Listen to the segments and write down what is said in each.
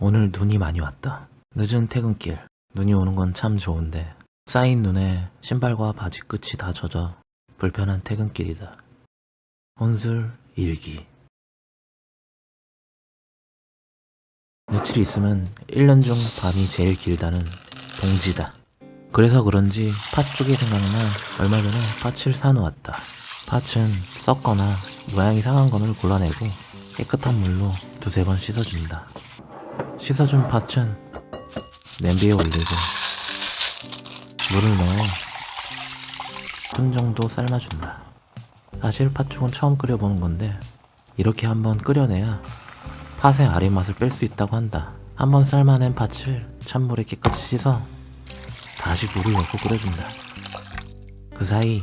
오늘 눈이 많이 왔다. 늦은 퇴근길. 눈이 오는 건 참 좋은데 쌓인 눈에 신발과 바지 끝이 다 젖어 불편한 퇴근길이다. 혼술 일기. 며칠 있으면 1년 중 밤이 제일 길다는 동지다. 그래서 그런지 팥 쪽이 생각나 얼마 전에 팥을 사놓았다. 팥은 썩거나 모양 이 상한 거를 골라내고 깨끗한 물로 두세 번 씻어준다. 씻어준 팥은 냄비에 올리고 물을 넣어 한 정도 삶아준다. 사실 팥죽은 처음 끓여보는 건데 이렇게 한번 끓여내야 팥의 아린 맛을 뺄 수 있다고 한다. 한번 삶아낸 팥을 찬물에 깨끗이 씻어 다시 물을 넣고 끓여준다. 그 사이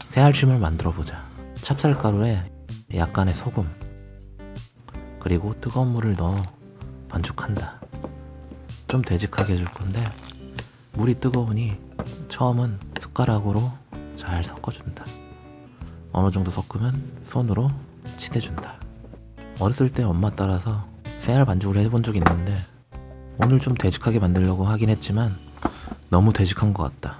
새알찜을 만들어 보자. 찹쌀가루에 약간의 소금 그리고 뜨거운 물을 넣어 반죽한다. 좀 되직하게 해줄 건데 물이 뜨거우니 처음은 숟가락으로 잘 섞어준다. 어느 정도 섞으면 손으로 치대준다. 어렸을 때 엄마 따라서 새알 반죽을 해본 적이 있는데 오늘 좀 되직하게 만들려고 하긴 했지만 너무 되직한 것 같다.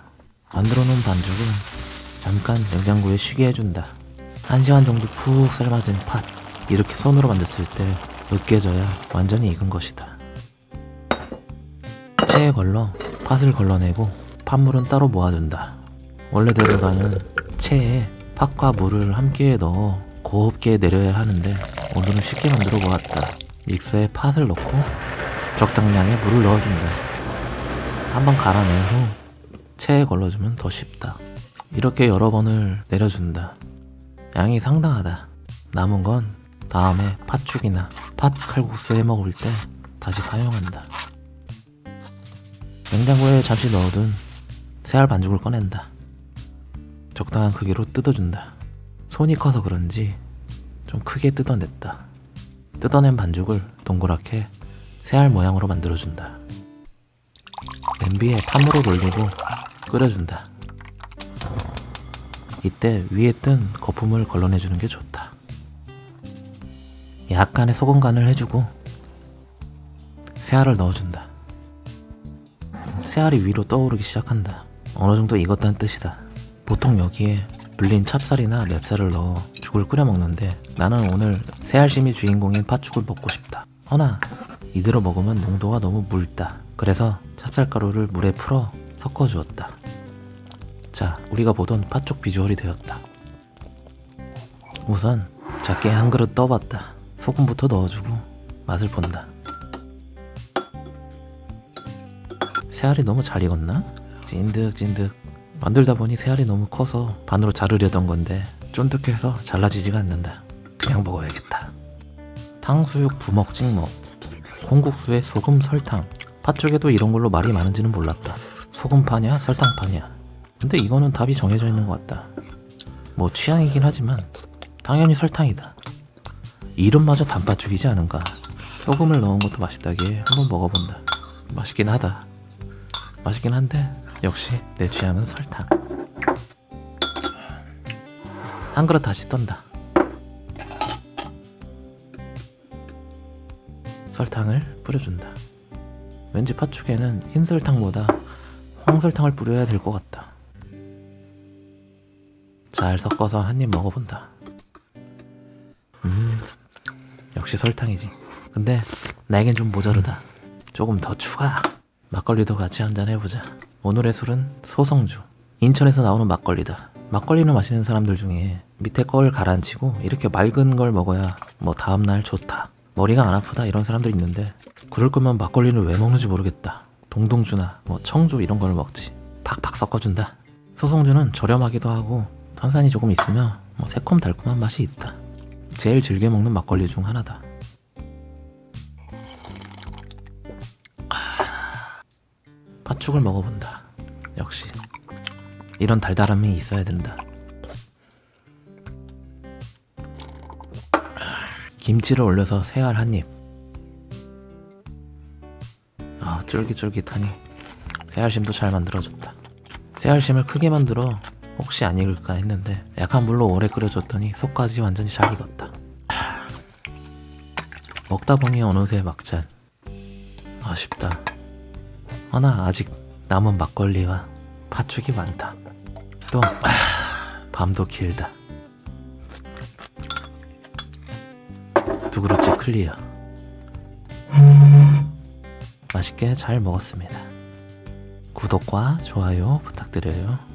만들어 놓은 반죽은 잠깐 냉장고에 쉬게 해준다. 한 시간 정도 푹 삶아진 팥. 이렇게 손으로 만졌을 때 으깨져야 완전히 익은 것이다. 체에 걸러 팥을 걸러내고 팥물은 따로 모아둔다. 원래대로 가는 체에 팥과 물을 함께 넣어 곱게 내려야 하는데 오늘은 쉽게 만들어 보았다. 믹서에 팥을 넣고 적당량의 물을 넣어준다. 한번 갈아낸 후 체에 걸러주면 더 쉽다. 이렇게 여러 번을 내려준다. 양이 상당하다. 남은 건 다음에 팥죽이나 팥 칼국수 해 먹을 때 다시 사용한다. 냉장고에 잠시 넣어둔 새알 반죽을 꺼낸다. 적당한 크기로 뜯어준다. 손이 커서 그런지 좀 크게 뜯어냈다. 뜯어낸 반죽을 동그랗게 새알 모양으로 만들어준다. 냄비에 팥물을 올리고 끓여준다. 이때 위에 뜬 거품을 걸러내주는 게 좋다. 약간의 소금 간을 해주고 새알을 넣어준다. 새알이 위로 떠오르기 시작한다. 어느 정도 익었다는 뜻이다. 보통 여기에 불린 찹쌀이나 맵쌀을 넣어 죽을 끓여 먹는데 나는 오늘 새알심이 주인공인 팥죽을 먹고 싶다. 허나 이대로 먹으면 농도가 너무 묽다. 그래서 찹쌀가루를 물에 풀어 섞어 주었다. 자, 우리가 보던 팥죽 비주얼이 되었다. 우선 작게 한 그릇 떠봤다. 소금부터 넣어주고 맛을 본다. 새알이 너무 잘 익었나? 찐득찐득. 만들다 보니 새알이 너무 커서 반으로 자르려던 건데 쫀득해서 잘라지지가 않는다. 그냥 먹어야겠다. 탕수육 부먹 찍먹. 콩국수에 소금 설탕. 팥죽에도 이런 걸로 말이 많은지는 몰랐다. 소금 파냐 설탕 파냐. 근데 이거는 답이 정해져 있는 것 같다. 뭐 취향이긴 하지만 당연히 설탕이다. 이름마저 단팥죽이지 않은가. 소금을 넣은 것도 맛있다기에 한번 먹어본다. 맛있긴 하다. 맛있긴 한데 역시 내 취향은 설탕. 한 그릇 다시 떤다. 설탕을 뿌려준다. 왠지 팥죽에는 흰 설탕보다 황설탕을 뿌려야 될 것 같다. 잘 섞어서 한 입 먹어본다. 역시 설탕이지. 근데 나에겐 좀 모자르다. 조금 더 추가. 막걸리도 같이 한잔 해보자. 오늘의 술은 소성주. 인천에서 나오는 막걸리다. 막걸리를 마시는 사람들 중에 밑에 걸 가라앉히고 이렇게 맑은 걸 먹어야 뭐 다음날 좋다. 머리가 안 아프다 이런 사람들 있는데 그럴 거면 막걸리를 왜 먹는지 모르겠다. 동동주나 뭐 청주 이런 걸 먹지. 팍팍 섞어준다. 소성주는 저렴하기도 하고 탄산이 조금 있으면 뭐 새콤달콤한 맛이 있다. 제일 즐겨 먹는 막걸리 중 하나다. 팥죽을 먹어본다. 역시 이런 달달함이 있어야 된다. 김치를 올려서 새알 한 입. 아 쫄깃쫄깃하니 새알심도 잘 만들어졌다. 새알심을 크게 만들어 혹시 안 익을까 했는데 약한 물로 오래 끓여줬더니 속까지 완전히 잘 익었다. 먹다 보니 어느새 막잔 아쉽다. 허나 아직 남은 막걸리와 팥죽이 많다. 또 아, 밤도 길다. 두 그릇째 클리어. 맛있게 잘 먹었습니다. 구독과 좋아요 부탁드려요.